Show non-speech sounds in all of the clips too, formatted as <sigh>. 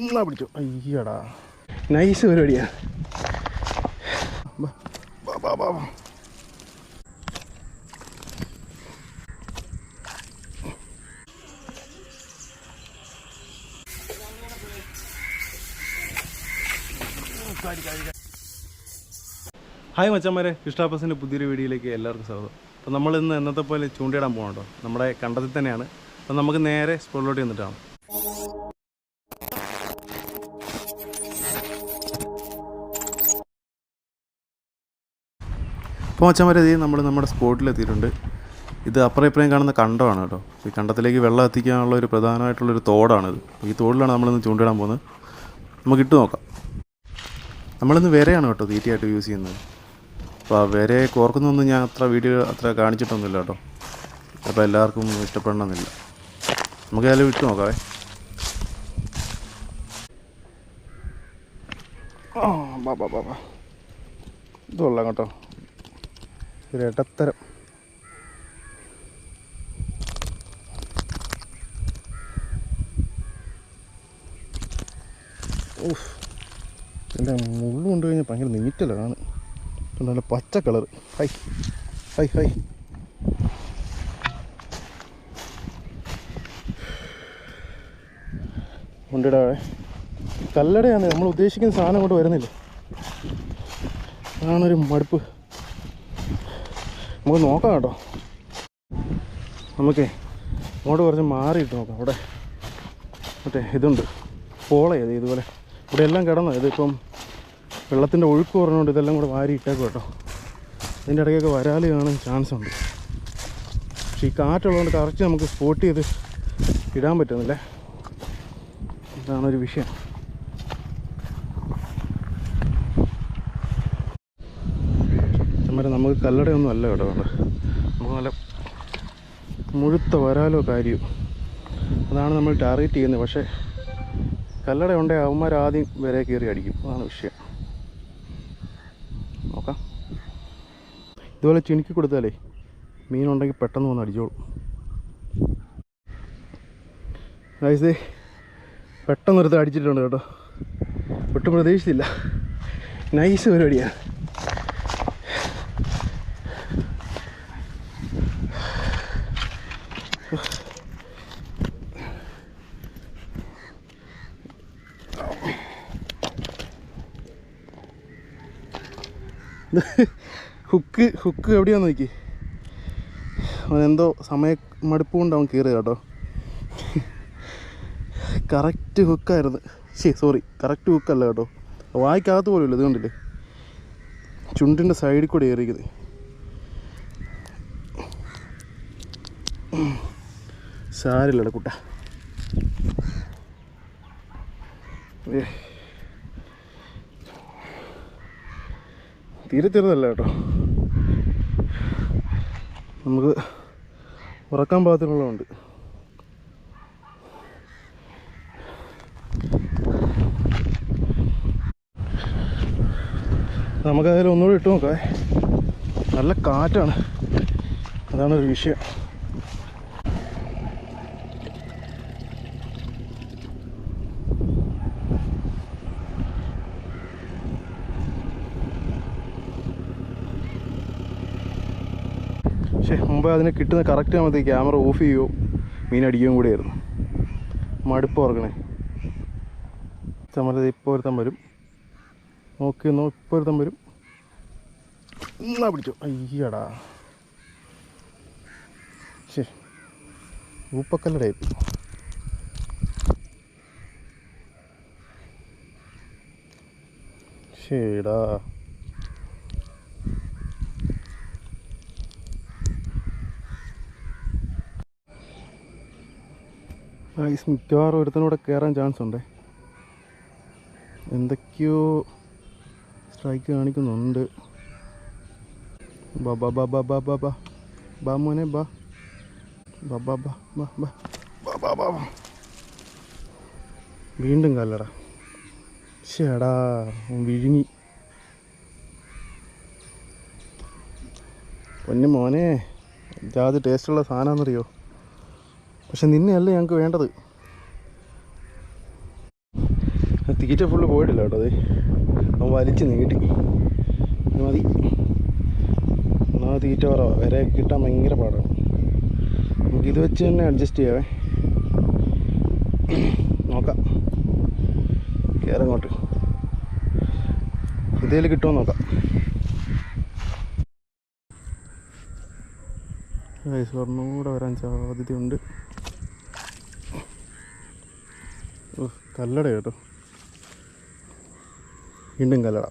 എന്നാ പിടിച്ചു. അയ്യടാ. നൈസ് പരിപാടിയാ. ഹായ് മച്ചന്മാരെ. കൃഷ്ണാപ്പസിന്റെ പുതിയൊരു വീഡിയോയിലേക്ക് എല്ലാവർക്കും സ്വാഗതം. അപ്പോൾ നമ്മൾ ഇന്ന് എന്നത്തെ പോലെ ചൂണ്ടയിടാൻ പോകണം കേട്ടോ. നമ്മുടെ കണ്ടത്തിൽ തന്നെയാണ്. അപ്പോൾ നമുക്ക് നേരെ സ്പോട്ടിലോട്ട് ചെന്നിട്ടാണ് അപ്പോൾ മച്ചന്മാരെ ഇത് നമ്മൾ നമ്മുടെ സ്പോട്ടിലെത്തിയിട്ടുണ്ട്. ഇത് അപ്പുറം ഇപ്പുറം കാണുന്ന കണ്ടമാണ് കേട്ടോ. ഈ കണ്ടത്തിലേക്ക് വെള്ളം എത്തിക്കാനുള്ള ഒരു പ്രധാനമായിട്ടുള്ളൊരു തോടാണിത്. ഈ തോടിലാണ് നമ്മളിന്ന് ചൂണ്ടിടാൻ പോകുന്നത്. നമുക്ക് ഇട്ട് നോക്കാം. നമ്മളിന്ന് വരെയാണ് കേട്ടോ തീറ്റയായിട്ട് യൂസ് ചെയ്യുന്നത്. അപ്പോൾ ആ വരെ കോർക്കുന്നൊന്നും ഞാൻ അത്ര വീഡിയോ അത്ര കാണിച്ചിട്ടൊന്നുമില്ല കേട്ടോ. അപ്പോൾ എല്ലാവർക്കും ഇഷ്ടപ്പെടണമെന്നില്ല. നമുക്ക് അതിൽ വിട്ടു നോക്കാവേ. ബാ കേട്ടോ. ഒരു ഇടത്തരം. ഓഫ് എന്റെ മുള്ളു കൊണ്ട് കഴിഞ്ഞാൽ ഭയങ്കര നീറ്റലാണ് നല്ല പച്ച കളർ ഹൈ ഹൈ ഹൈ. ഉണ്ടിടാവേ കല്ലടയാണ്. നമ്മൾ ഉദ്ദേശിക്കുന്ന സാധനം കൊണ്ട് വരുന്നില്ല. അതാണൊരു മടുപ്പ്. നമുക്ക് നോക്കാം കേട്ടോ. നമുക്കേ അങ്ങോട്ട് കുറച്ച് മാറിയിട്ട് നോക്കാം. അവിടെ മറ്റേ ഇതുണ്ട്. പോളയത് ഇതുപോലെ. ഇവിടെ എല്ലാം കിടന്നു. ഇതിപ്പം വെള്ളത്തിന്റെ ഒഴുക്ക് കുറഞ്ഞുകൊണ്ട് ഇതെല്ലാം കൂടെ വാരി ഇട്ടേക്കും കേട്ടോ. ഇതിന്റെ ഇടയ്ക്കൊക്കെ വരാൽ കാണാൻ ചാൻസ് ഉണ്ട്. പക്ഷേ ഈ കാറ്റുള്ളതുകൊണ്ട് കറക്റ്റ് നമുക്ക് സ്പോട്ട് ചെയ്ത് ഇടാൻ പറ്റുന്നില്ലേ. ഇതാണൊരു വിഷയം അന്നേരം നമുക്ക് കല്ലടയൊന്നും അല്ല കേട്ടോ വേണ്ട നമുക്ക് നല്ല മുഴുത്ത വരാലോ കാര്യം അതാണ് നമ്മൾ ടാർഗറ്റ് ചെയ്യുന്നത്. പക്ഷേ കല്ലട ഉണ്ടേ അവന്മാർ ആദ്യം വരെ കയറി അടിക്കും. അതാണ് വിഷയം. നോക്കാം. ഇതുപോലെ ചിണുക്കി കൊടുത്താലേ മീനുണ്ടെങ്കിൽ പെട്ടെന്ന് വന്ന് അടിച്ചോളും. ഗൈസേ പെട്ടെന്ന് ഒരുത്തം അടിച്ചിട്ടുണ്ട് കേട്ടോ. ഒട്ടും പ്രതീക്ഷിച്ചില്ല. നൈസ് പരിപാടിയാണ്. <laughs> ഹുക്ക് ഹുക്ക് എവിടെയാന്ന് നോക്കി? അവനെന്തോ സമയ മടുപ്പ് കൊണ്ട് അവൻ കയറി കേട്ടോ. കറക്റ്റ് ഹുക്കായിരുന്നു ശരി സോറി കറക്റ്റ് ഹുക്കല്ല കേട്ടോ. വായിക്കാത്ത പോലുമില്ല ഇത് കണ്ടില്ലേ? ചുണ്ടിന്റെ സൈഡിൽ കൂടെ ഏറിക്കുന്നത് സാരില്ലട കുട്ട. തീരെ ചെറുതല്ല കേട്ടോ. നമുക്ക് ഉറക്കാൻ പാകത്തിനുള്ളതുണ്ട്. നമുക്കതിൽ ഒന്നുകൂടി ഇട്ട് നോക്കാം നല്ല കാറ്റാണ്. അതാണ് ഒരു വിഷയം. പക്ഷേ മുമ്പ് അതിന് കിട്ടുന്ന കറക്റ്റ് നമ്മൾ ക്യാമറ ഓഫ് ചെയ്യുകയോ മീൻ അടിക്കുകയും കൂടിയായിരുന്നു. മടുപ്പ് ഓർക്കണേ. ചമ്മലത് ഇപ്പോൾ ഒരുത്തം വരും. നോക്കി നോ ഇപ്പോൾ ഒരുത്തം വരും. എന്നാ പിടിച്ചു. അയ്യടാ. ശേ ടൈപ്പ് ശേടാ ഐസ് മിക്കവാറും ഒരുത്തനൂടെ കയറാൻ ചാൻസ് ഉണ്ട് എന്തൊക്കെയോ സ്ട്രൈക്ക് കാണിക്കുന്നുണ്ട് ബാ ബാ ബാ ബാ ബാ ബാ ബാ ബാ ബാ ബാ ബാ ബാ വീണ്ടും കല്ലട ശേടാ വിഴുങ്ങി പൊന്നു മോനെ ജാതി ടേസ്റ്റുള്ള സാധനമാണെന്നറിയോ പക്ഷെ നിന്നെയല്ല ഞങ്ങൾക്ക് വേണ്ടത്. തീറ്റ ഫുള്ള് പോയിട്ടില്ല കേട്ടോ അത്. അവൻ വലിച്ച് നീട്ടി. മതി. എന്നാൽ തീറ്റ കുറവാണ് വരെ കിട്ടാൻ ഭയങ്കര പാടാണ്. നമുക്ക് ഇത് വെച്ച് തന്നെ അഡ്ജസ്റ്റ് ചെയ്യാവേ. നോക്കാം. കയറങ്ങോട്ട് ഇതേൽ കിട്ടുമോ നോക്കാം. സ്വർണം കൂടെ വരാൻ സാധ്യതയുണ്ട്. കല്ലട കേട്ടോ. വീണ്ടും കല്ലട.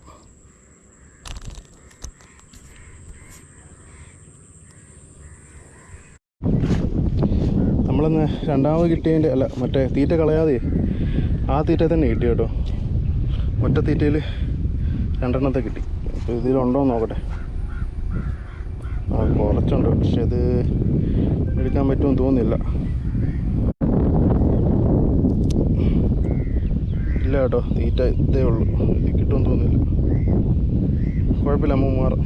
നമ്മളിന്ന് രണ്ടാമത് കിട്ടിയതിന്റെ അല്ല മറ്റേ തീറ്റ കളയാതെ ആ തീറ്റ തന്നെ കിട്ടി കേട്ടോ. ഒറ്റ തീറ്റയിൽ രണ്ടെണ്ണത്തെ കിട്ടി. അപ്പോൾ ഇതിലുണ്ടോ എന്ന് നോക്കട്ടെ. ആ കുറച്ചുണ്ട്. പക്ഷെ ഇത് എടുക്കാൻ പറ്റുമെന്ന് തോന്നുന്നില്ല. ഇല്ല കേട്ടോ. തീറ്റ ഇതേ ഉള്ളൂ. കിട്ടുമെന്ന് തോന്നുന്നില്ല. കുഴപ്പമില്ല അമ്മ മാറും.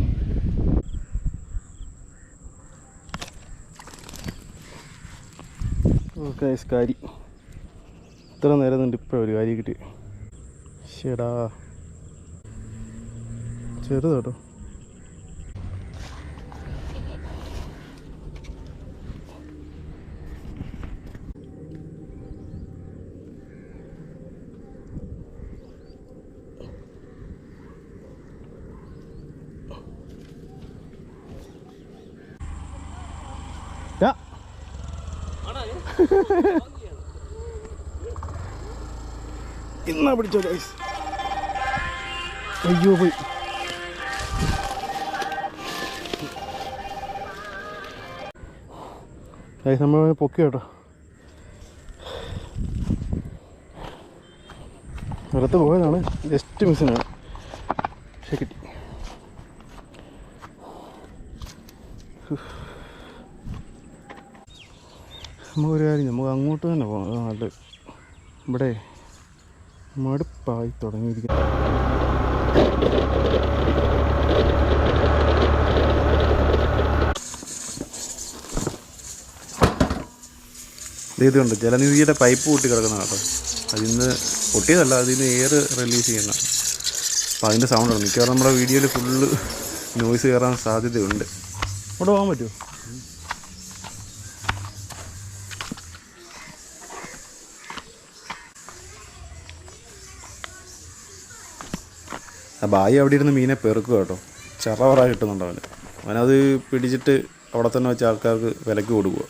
ഓക്കെ കാരി. ഇത്ര നേരം നിന്നിട്ട് ഇപ്പോൾ ഒരു കാര്യം കിട്ടി ശരിടാ ചെറുത് <laughs> ഇന്നാ പിടിച്ചോ ഗൈസ് അയ്യോ പോയി. ഗൈസ് നമ്മൾ പൊക്കി കേട്ടോ. വെറുതെ പോയതാണ്. ജസ്റ്റ് മിസ്സിനാണ് പക്ഷെ കിട്ടി. നമുക്കൊരു കാര്യം നമുക്ക് അങ്ങോട്ട് തന്നെ പോകാം. നല്ലത് ഇവിടെ മടുപ്പായി തുടങ്ങിയിരിക്കുന്നു. ഇത് ഇതുണ്ട്. ജലനിധിയുടെ പൈപ്പ് പൊട്ടി കിടക്കുന്ന കേട്ടോ. അതിന്ന് പൊട്ടിയതല്ല അതിന് എയർ റിലീസ് ചെയ്യുന്ന. അപ്പോൾ അതിന്റെ സൗണ്ടാണ് മിക്കവാറും നമ്മുടെ വീഡിയോയിൽ ഫുള്ള് നോയ്സ് കയറാൻ സാധ്യതയുണ്ട്. അവിടെ പോകാൻ പറ്റുമോ? ആ ബായി അവിടെ ഇരുന്ന് മീനെ പെറുക്കുക കേട്ടോ. ചെറവറ കിട്ടുന്നുണ്ട് അവന്. അവനത് പിടിച്ചിട്ട് അവിടെ തന്നെ വെച്ച് ആൾക്കാർക്ക് വിലക്ക് കൊടുക്കുക.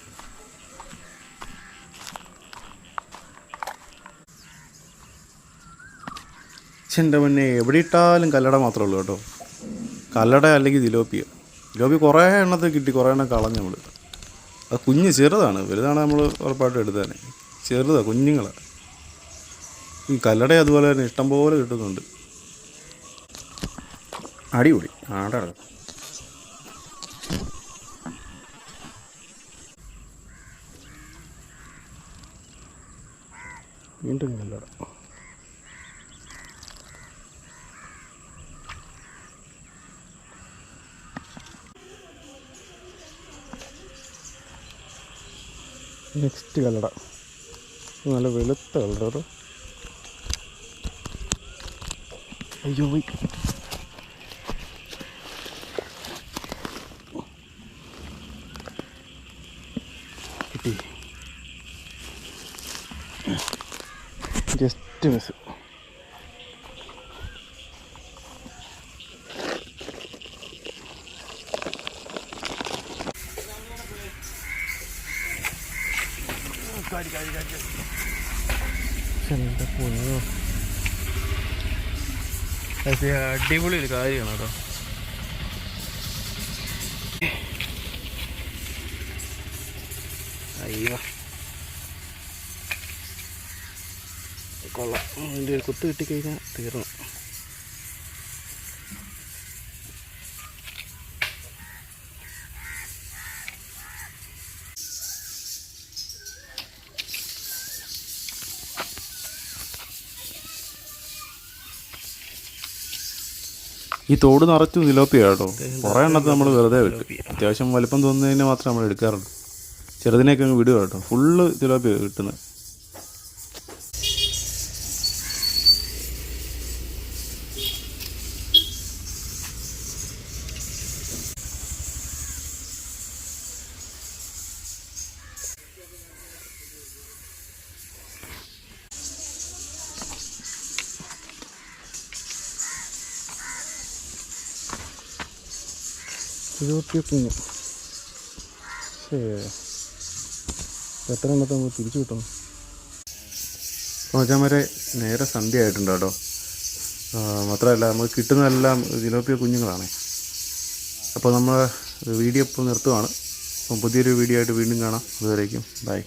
എന്റെ മുന്നേ എവിടെ ഇട്ടാലും കല്ലട മാത്രമേ ഉള്ളൂ കേട്ടോ. കല്ലട അല്ലെങ്കിൽ ജിലോപ്പിയ ജിലോപ്പി കുറേ എണ്ണത്തിൽ കിട്ടി കുറേ എണ്ണം കളഞ്ഞു നമ്മൾ അത് കുഞ്ഞ് ചെറുതാണ്. വലുതാണ് നമ്മൾ ഉറപ്പായിട്ടും എടുത്തതന്നെ ചെറുതാണ് കുഞ്ഞുങ്ങളാണ് ഈ കല്ലട അതുപോലെ തന്നെ ഇഷ്ടംപോലെ കിട്ടുന്നുണ്ട്. അടിപൊളി. ആടെ കിടക്കും വീണ്ടും നെക്സ്റ്റ് കല്ലട നല്ല വെളുത്ത കല്ലട അയ്യോ പോയി കിട്ടി ജസ്റ്റ് മിസ് അടിപൊളി ഒരു കാര്യമാണ് കേട്ടോ. അയ്യോ. കൊള്ളാം. അതിന്റെ ഒരു കുത്ത് കിട്ടിക്കഴിഞ്ഞാൽ തീർന്നു. ഈ തോട് നിറച്ചു നിലോപ്പിയ കേട്ടോ. കുറേ എണ്ണത്തിൽ നമ്മൾ വെറുതെ വിട്ടു അത്യാവശ്യം വലിപ്പം തോന്നുന്നതിന് മാത്രം നമ്മൾ എടുക്കാറുണ്ട്. ചെറുതിനെയൊക്കെ അങ്ങ് വിടുക കേട്ടോ. ഫുള്ള് തിലോപ്പിയാണ് കിട്ടുന്നത്. കുഞ്ഞ് ശേ എത്ര എണ്ണത്തെ തിരിച്ചു കിട്ടണം? മച്ചാമാരെ നേരെ സന്ധ്യ ആയിട്ടുണ്ട് കേട്ടോ. മാത്രമല്ല നമുക്ക് കിട്ടുന്നതെല്ലാം ജിലോപ്പിയ കുഞ്ഞുങ്ങളാണ്. അപ്പോൾ നമ്മൾ വീഡിയോ ഇപ്പോൾ നിർത്തുവാണ്. അപ്പം പുതിയൊരു വീഡിയോ ആയിട്ട് വീണ്ടും കാണാം. അതുവരേക്കും ബൈ.